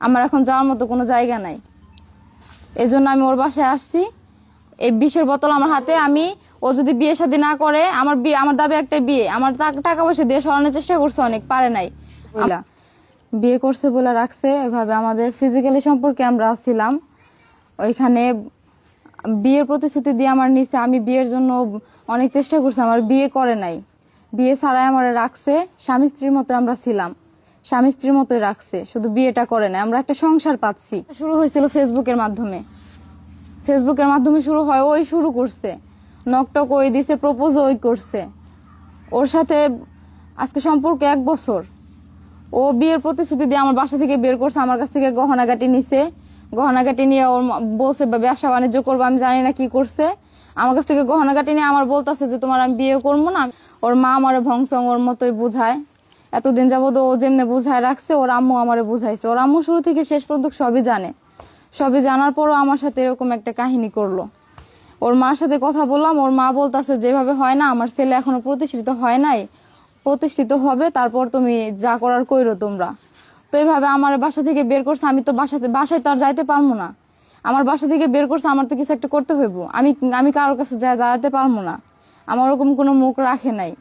আমার এখন যাওয়ার মতো কোনো জায়গা নাই। এই জন্য আমি ওর বাসায় আসছি। এই বিষের বোতল আমার হাতে আমি ও যদি বিয়ে শাদী না করে আমার বিয়ে আমার দাবি একটা বিয়ে। আমার টাকা পয়সা দিয়ে সরানোর চেষ্টা করছে অনেক পারে নাই। বিয়ে করছে বলে রাখছে ওইভাবে আমাদের ফিজিক্যালি সম্পর্কে আমরা ছিলাম ওইখানে বিয়ের প্রতিশ্রুতি দিয়ে আমার নিচে আমি বিয়ের জন্য অনেক চেষ্টা করছি আমার বিয়ে করে নাই। বিয়ে ছাড়াই আমার রাখছে স্বামী স্ত্রীর মতো আমরা ছিলাম। স্বামী স্ত্রীর মতোই রাখছে, শুধু বিয়েটা করে নাই আমরা একটা সংসার পাচ্ছি। শুরু হয়েছিল ফেসবুকের মাধ্যমে। ফেসবুকের মাধ্যমে শুরু হয়, ওই শুরু করছে। নকটক ওই দিছে, প্রপোজ ওই করছে। ওর সাথে আজকে সম্পর্ক এক বছর। ও বিয়ের প্রতিশ্রুতি দিয়ে আমার বাসা থেকে বের করছে, আমার কাছ থেকে গহনাগাটি নিছে। গহনাগাটি নিয়ে ওর বলছে, বা ব্যবসা বাণিজ্য করব, আমি জানি না কি করছে। আমার কাছ থেকে গহনাগাটি নিয়ে আমার বলতেছে যে, তোমার আমি বিয়ে করব না। ওর মা আমার ভংসং ওর মতোই বুঝায়। এতদিন যাবত ও যেমনি বুঝায় রাখছে, ওর আম্মু আমারে বুঝাইছে। ওর আম্মু শুরু থেকে শেষ পর্যন্ত সবই জানে। সবই জানার পরও আমার সাথে এরকম একটা কাহিনী করল। ওর মার সাথে কথা বললাম, ওর মা বলতাছে, যেভাবে হয় না, আমার ছেলে এখনও প্রতিষ্ঠিত হয় নাই। প্রতিষ্ঠিত হবে, তারপর তুমি যা করার কইরো তোমরা। তো এইভাবে আমার বাসা থেকে বের করছে, আমি তো বাসাতে, বাসায় তো আর যাইতে পারব না। আমার বাসা থেকে বের করছে, আমার তো কিছু একটা করতে হইব। আমি আমি কারোর কাছে যা দাঁড়াতে পারব না। আমার ওরকম কোনো মুখ রাখে নাই।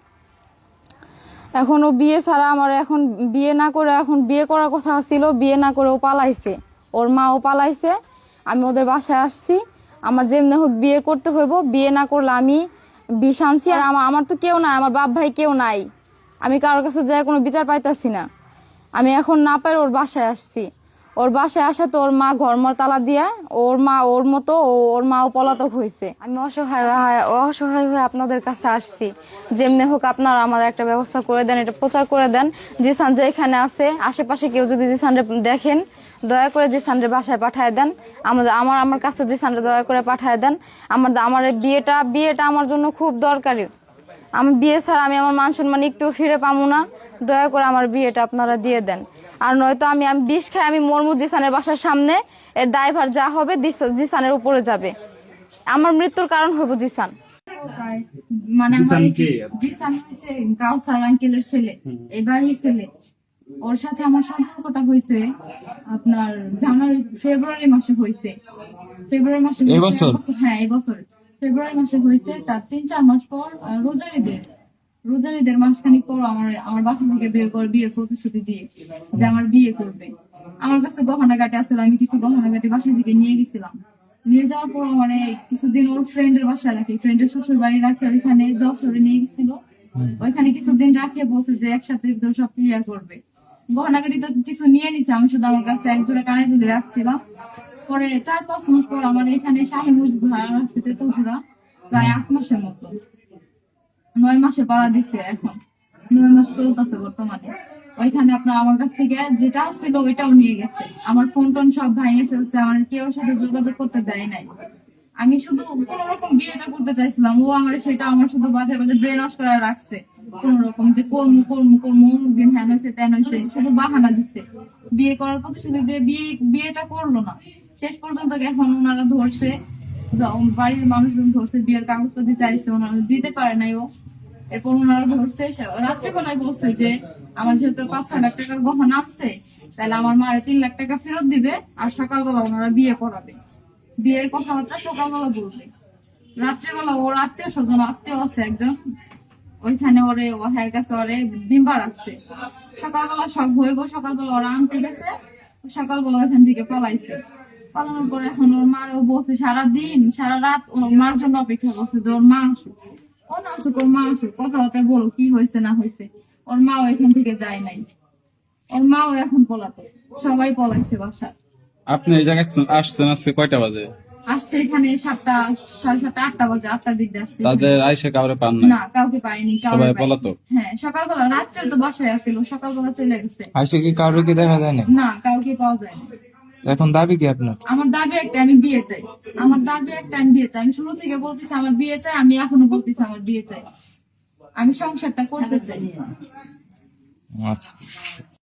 এখন ও বিয়ে ছাড়া আমার এখন বিয়ে না করে এখন বিয়ে করার কথা ছিল, বিয়ে না করে ও পালাইছে। ওর মা ও পালাইছে, আমি ওদের বাসায় আসছি। আমার যেমনি হোক বিয়ে করতে হইব, বিয়ে না করলে আমি বিষ আনছি। আর আমার তো কেউ নাই, আমার বাপ ভাই কেউ নাই। আমি কারোর কাছে যাই কোনো বিচার পাইতাছি না। আমি এখন না পাই ওর বাসায় আসছি। ওর বাসায় আসা তো ওর মা ঘরমর তালা দিয়ে ওর মা ওর মতো ও- ওর মাও পলাতক হয়েছে আমি অসহায় অসহায় হয়ে আপনাদের কাছে আসছি। যেমনি হোক আপনারা আমার একটা ব্যবস্থা করে দেন, এটা প্রচার করে দেন। যে জিসান যেখানে আছে, আশেপাশে কেউ যদি যে জিসানরে দেখেন, দয়া করে যে জিসানরে বাসায় পাঠায় দেন। আমাদের, আমার আমার কাছে যে জিসানরে দয়া করে পাঠায় দেন। আমার আমার বিয়েটা বিয়েটা আমার জন্য খুব দরকারি। আমি বিয়ে ছাড়া আমি আমার মান সম্মান একটু ফিরে পাবো না। দয়া করে আমার বিয়েটা আপনারা দিয়ে দেন। আর নয়তো আমি আমি বিষ খাই আমি মরমু জিসানের বাসার সামনে এর ড্রাইভার যা হবে জিসানের উপরে যাবে। আমার মৃত্যুর কারণ হইব জিসান। মানে জিসান কে? গাউসার আঙ্কেলের ছেলে এবারই ছেলে। ওর সাথে আমার সম্পর্কটা হয়েছে আপনার জানুয়ারি ফেব্রুয়ারি মাসে হয়েছে ফেব্রুয়ারি মাসে হ্যাঁ এবছর ফেব্রুয়ারি মাসে হয়েছে তার তিন চার মাস পর আহ, রোজারিদের মাসখানিক পর আমার আমার বাসা থেকে বের করে বিয়ের প্রতিশ্রুতি দিয়ে যে আমার বিয়ে করবে। আমার কাছে আসলে আমি কিছু বাসা থেকে নিয়ে গেছিলাম। নিয়ে যাওয়ার পর আমার কিছুদিন ওর ফ্রেন্ডের বাসায় রাখে ফ্রেন্ডের শ্বশুর বাড়ি রাখে ওইখানে যশোরে নিয়ে গেছিল। ওইখানে কিছুদিন রাখে বলছে যে একসাথে একদম সব ক্লিয়ার করবে। গহনাগাটি তো কিছু নিয়ে নিছে আমি শুধু আমার কাছে এক জোড়া কানে তুলে রাখছিলাম। পরে চার পাঁচ মাস পর আমার এখানে শাহী মসজিদ ভাড়া রাখছে তেতুলচুরা প্রায় আট মাসের মতো। নয় মাসে পাড়া দিছে এখন। নয় মাস চলতেছে বর্তমানে। ওইখানে আপনার আমার কাছ থেকে যেটা ছিল ওইটাও নিয়ে গেছে। আমার ফোন টোন সব ভাঙিয়ে ফেলছে, আমার কেউ সাথে যোগাযোগ করতে দেয় নাই। আমি শুধু কোন রকম বিয়েটা করতে চাইছিলাম, ও আমার সেটা আমার শুধু বাজে বাজে ব্রেন ওয়াশ করে রাখছে। কোন রকম যে কর্ম কর্ম কর্ম, অমুক দিন হ্যান হয়েছে তেন হয়েছে শুধু বাহানা দিছে। বিয়ে করার প্রতিশ্রুতি দিয়ে বিয়ে, বিয়েটা করল না। শেষ পর্যন্ত এখন ওনারা ধরছে বাড়ির মানুষজন ধরছে, বিয়ের কাগজপাতি চাইছে, ওনারা দিতে পারে নাই ও। এরপর ওনারা ধরছে, সে- রাত্রেবেলায় বলছে যে, আমার যেহেতু পাঁচ ছয় লাখ টাকার গহনা আছে, তাহলে আমার মার তিন লাখ টাকা ফেরত দিবে আর সকালবেলা ওনারা বিয়ে পড়াবে বিয়ের কথাবার্তা সকালবেলা বলবে। রাত্রেবেলা ওর আত্মীয় স্বজন, আত্মীয় আছে একজন, ওইখানে ওরে, ও হ্যার কাছে ওরে জিম্বা রাখছে। সকালবেলা সব হয়ে হইব, সকালবেলা ওরা আনতে গেছে, সকালবেলা ওইখান থেকে পলাইছে। পালানোর পরে এখন ওর মারও বলছে সারা দিন সারা রাত ওর মার জন্য অপেক্ষা করছে যে ওর মা আসুক। ও না আসুক ওর মা আসুক। কথাবার্তা বলো কি হয়েছে না হয়েছে। ওর মাও এখান থেকে যায় নাই। ওর মাও এখন পলাতে সবাই পলাইছে বাসা আপনি এই জায়গায় আসছেন আজকে কয়টা বাজে? আসছে এখানে সাতটা সাড়ে সাতটা আটটা বাজে আটটার দিক দিয়ে আসছে তাদের আইসে কাউরে পান না না কাউকে পাইনি কাউকে সবাই পাইনি। হ্যাঁ সকালবেলা রাত্রে তো বাসায় আসছিল সকালবেলা চলে গেছে। আইসে কি কারোর কি দেখা যায় না? না কাউকে পাওয়া যায় না। এখন দাবি কি আপনার? আমার দাবি একটা আমি বিয়ে চাই। আমার দাবি একটা আমি বিয়ে চাই। আমি শুরু থেকে বলতেছি আমার বিয়ে চাই আমি এখনও বলতেছি আমার বিয়ে চাই। আমি সংসারটা করতে চাই। আচ্ছা।